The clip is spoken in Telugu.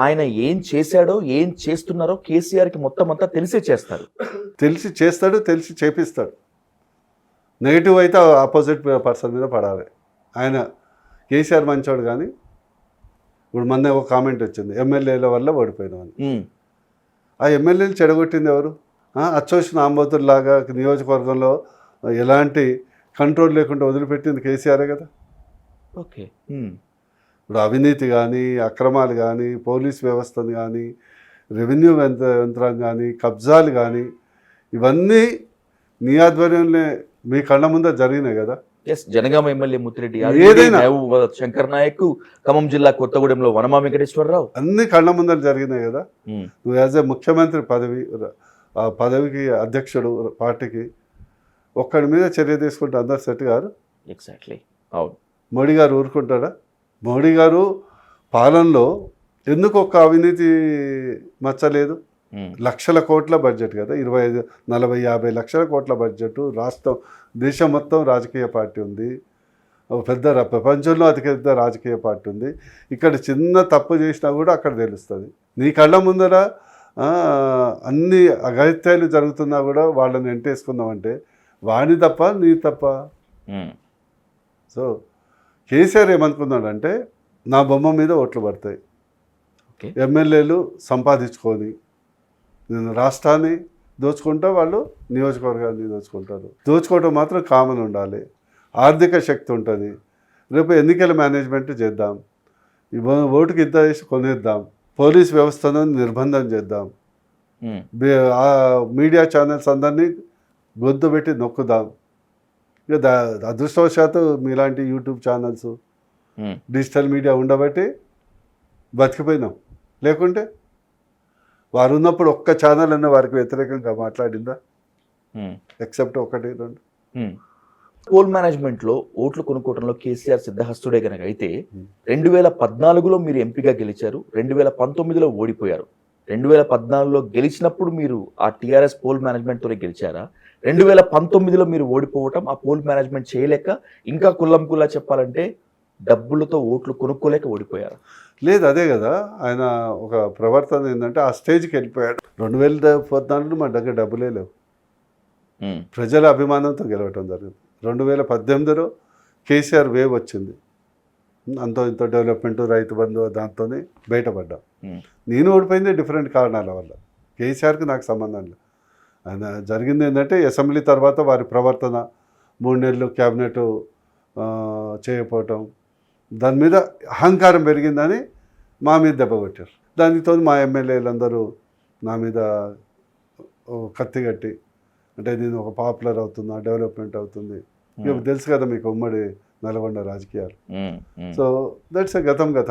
ఆయన ఏం చేశాడో ఏం చేస్తున్నారో కేసీఆర్కి మొత్తం అంతా తెలిసే చేస్తారు తెలిసి చేస్తాడు తెలిసి చేపిస్తాడు. నెగిటివ్ అయితే ఆపోజిట్ పర్సన్ మీద పడాలి. ఆయన కేసీఆర్ మంచోడు కానీ ఇప్పుడు మొన్న ఒక కామెంట్ వచ్చింది ఎమ్మెల్యేల వల్ల ఓడిపోయినాం ఉమ్, ఆ ఎమ్మెల్యేలు చెడగొట్టింది ఎవరు? అచ్చోసిన ఆంబోతుల్లాగా నియోజకవర్గంలో ఎలాంటి కంట్రోల్ లేకుండా వదిలిపెట్టింది కేసీఆరే కదా. ఓకే ఇప్పుడు అవినీతి కానీ అక్రమాలు కానీ పోలీస్ వ్యవస్థను కానీ రెవెన్యూ యంత్ర యంత్రం కానీ కబ్జాలు కానీ ఇవన్నీ నీ ఆధ్వర్యంలో మీ కళ్ళ ముందే జరిగినాయి కదా? ఎస్ జనగామ ఎమ్మెల్యే ముత్తిరెడ్డి ఏదైనా. శంకర్ నాయక్ ఖమ్మం జిల్లా కొత్తగూడెంలో వనమా వెంకటేశ్వరరావు. అన్ని కళ్ళ ముందర జరిగినాయి కదా? నువ్వు యాజ్ ఏ ముఖ్యమంత్రి పదవి ఆ పదవికి అధ్యక్షుడు పార్టీకి ఒక్కడి మీద చర్య తీసుకుంటే అందరు సెట్ గారు ఎగ్జాక్ట్లీ అవును. మోడీ గారు ఊరుకుంటాడా? మోడీ గారు పాలనలో ఎందుకు ఒక్క అవినీతి మచ్చలేదు? లక్షల కోట్ల బడ్జెట్ కదా ఇరవై ఐదు నలభై యాభై లక్షల కోట్ల బడ్జెట్ రాష్ట్రం దేశం మొత్తం రాజకీయ పార్టీ ఉంది. పెద్ద ప్రపంచంలో అతిపెద్ద రాజకీయ పార్టీ ఉంది. ఇక్కడ చిన్న తప్పు చేసినా కూడా అక్కడ తెలుస్తుంది. నీ కళ్ళ ముందర అన్ని అగత్యాలు జరుగుతున్నా కూడా వాళ్ళని ఎంటేసుకుందామంటే వాణి తప్ప నీ తప్ప. సో కేసీఆర్ ఏమనుకున్నాడంటే నా బొమ్మ మీద ఓట్లు పడతాయి. ఎమ్మెల్యేలు సంపాదించుకొని నేను రాష్ట్రాన్ని దోచుకుంటా వాళ్ళు నియోజకవర్గాన్ని దోచుకుంటారు. దోచుకోవటం మాత్రం కామన్ ఉండాలి. ఆర్థిక శక్తి ఉంటుంది. రేపు ఎన్నికల మేనేజ్మెంట్ చేద్దాం. ఓటుకి ఇంత వేసి కొనేద్దాం. పోలీస్ వ్యవస్థను నిర్బంధం చేద్దాం. మీడియా ఛానల్స్ అందరినీ గొంతు పెట్టి నొక్కుదాం. ఇక దా అదృష్టవశాత్తు మీలాంటి YouTube channels um, digital media ఉండబట్టి బతికిపోయినాం. లేకుంటే వారు ఉన్నప్పుడు ఒక్క ఛానల్ అన్న వారికి వ్యతిరేకంగా మాట్లాడిందా? ఉమ్, ఎక్సెప్ట్ ఒకటి రెండు. ఉమ్. పోల్ మేనేజ్మెంట్లో ఓట్లు కొనుక్కోవడంలో కేసీఆర్ సిద్ధహస్తుడే కనుక అయితే Hmm. రెండు వేల పద్నాలుగులో మీరు ఎంపీగా గెలిచారు రెండు వేల పంతొమ్మిదిలో ఓడిపోయారు. రెండు వేల పద్నాలుగులో గెలిచినప్పుడు మీరు ఆ టీఆర్ఎస్ పోల్ మేనేజ్మెంట్ తోనే గెలిచారా? రెండు వేల పంతొమ్మిదిలో మీరు ఓడిపోవటం ఆ పోల్ మేనేజ్మెంట్ చేయలేక ఇంకా కుల్లం కుల్లా చెప్పాలంటే డబ్బులతో ఓట్లు కొనుక్కోలేక ఓడిపోయారు. లేదు అదే కదా. ఆయన ఒక ప్రవర్తన ఏంటంటే ఆ స్టేజ్కి వెళ్ళిపోయాడు. రెండు వేల పద్నాలుగులో మా దగ్గర డబ్బులే లేవు. ప్రజల అభిమానంతో గెలవటం జరిగింది. రెండు వేల పద్దెనిమిదిలో కేసీఆర్ వేవ్ వచ్చింది. అంతో ఇంతో డెవలప్మెంట్ రైతు బంధు దాంతోనే బయటపడ్డాం. నేను ఓడిపోయింది డిఫరెంట్ కారణాల వల్ల. కేసీఆర్కి నాకు సంబంధం లేదు. జరిగింది ఏంటంటే అసెంబ్లీ తర్వాత వారి ప్రవర్తన మూడు నెలలు క్యాబినెట్ చేయకపోవటం. దాని మీద అహంకారం పెరిగిందని మా మీద దెబ్బ కొట్టారు. దానితో మా ఎమ్మెల్యేలందరూ నా మీద కత్తి కట్టి అంటే నేను ఒక పాపులర్ అవుతున్నా డెవలప్మెంట్ అవుతుంది. ఇక తెలుసు కదా మీకు ఉమ్మడి నల్గొండ రాజకీయాలు. సో దట్స్ ఎ గతం గత